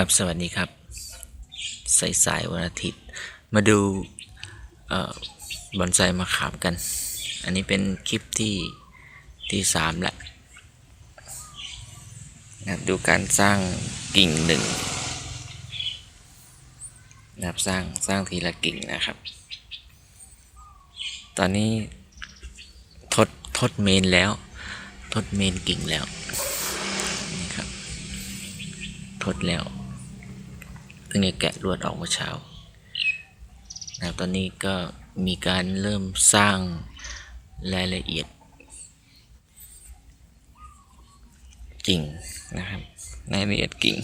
ครับสวัสดีครับ สายสายวันอาทิตย์ มาดูเอ่อบอนไซมะขามกัน อันนี้เป็นคลิปที่ที่สามแหละนะครับดูการสร้างกิ่งหนึ่งนะครับสร้างสร้างทีละกิ่งนะครับ ตอนนี้ทดทดเมนแล้ว ทดเมนกิ่งแล้ว นี่ครับ ทดแล้ว พิ่งจะแกะลวดออกเมื่อเช้านะครับตอนนี้ก็มีการเริ่มสร้างรายละเอียด กิ่งนะครับรายละเอียดกิ่ง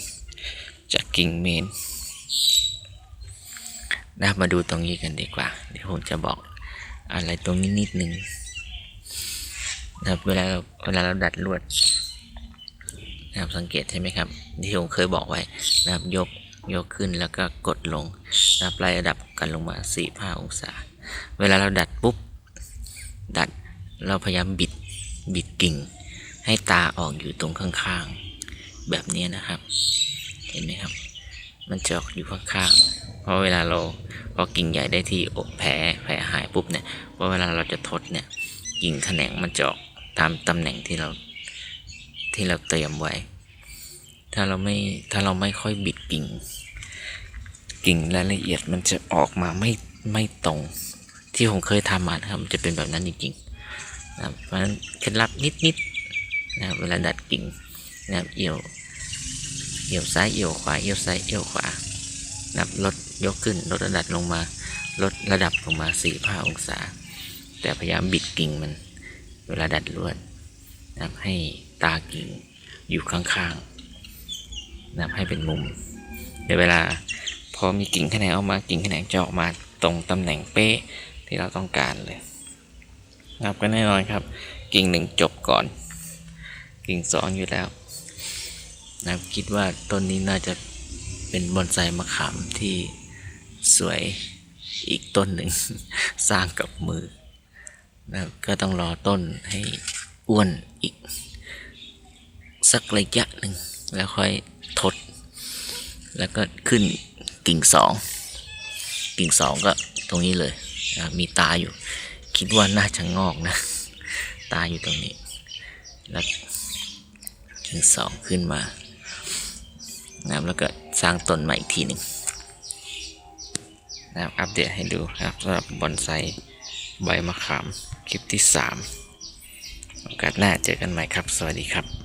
จากกิ่งเมนนะครับมาดูตรงนี้กันดีกว่า เดี๋ยวผมจะบอกอะไรตรงนี้นิดนึงนะครับเวลาเราเวลาเราดัดลวดนะครับสังเกตใช่ไหมครับที่ผมเคยบอกไว้นะครับยก ยกขึ้นแล้วก็กดลงนะครับไล่ระดับกันลงมา4 5องศา เวลาเราดัดปุ๊บ ดัดเราพยายามบิดบิดกิ่ง ให้ตาออกอยู่ตรงข้างๆ แบบนี้นะครับ เห็นไหมครับ มันจะออกอยู่ข้างๆ เพราะเวลาเราพอกิ่งใหญ่ได้ที่อกแผลแผลหายปุ๊บเนี่ยพอเวลาเราจะทดเนี่ยกิ่งแขนงมันจะออกตามตำแหน่งที่เราที่เราเตรียมไว้ ถ้าเราไม่ถ้าเราไม่ค่อยบิดกิ่ง กิ่งรายละเอียดมันจะออกมาไม่ไม่ตรง ที่ผมเคยทำมานะครับมันจะเป็นแบบนั้นจริงๆนะครับเพราะฉะนั้นเคล็ดลับนิดๆนะเวลาดัดกิ่งนะครับเอี่ยวเอี่ยวซ้ายเอี่ยวขวาเอี่ยวซ้ายเอี่ยวขวานับลดยกขึ้นลดระดับลงมาลดระดับลงมาสี่ห้าองศา แต่พยายามบิดกิ่งมัน เวลาดัดลวดนะให้ตากิ่งอยู่ข้างๆ นับให้เป็นมุม เดี๋ยวเวลาพอมีกิ่งแขนงออกมากิ่งแขนงจะออกมาตรงตำแหน่งเป๊ะที่เราต้องการเลยนะครับก็แน่นอนครับ กิ่งหนึ่งจบก่อน กิ่งสองอยู่แล้วนะครับคิดว่าต้นนี้น่าจะเป็นบอนไซมะขามที่สวยอีกต้นหนึ่งสร้างกับมือนับก็ต้องรอต้นให้อ้วนอีก สักระยะหนึ่งแล้วค่อย ทด แล้วก็ขึ้นกิ่งสองกิ่งสองก็ตรงนี้เลยมีตาอยู่ คิดว่าน่าจะงอกนะ ตาอยู่ตรงนี้ แล้วกิ่งสองขึ้นมานะครับแล้วก็สร้างต้นใหม่อีกทีหนึ่งนะครับอัปเดตให้ดูครับสำหรับบอนไซใบมะขามคลิปที่ 3 โอกาสหน้าเจอกันใหม่ครับ สวัสดีครับ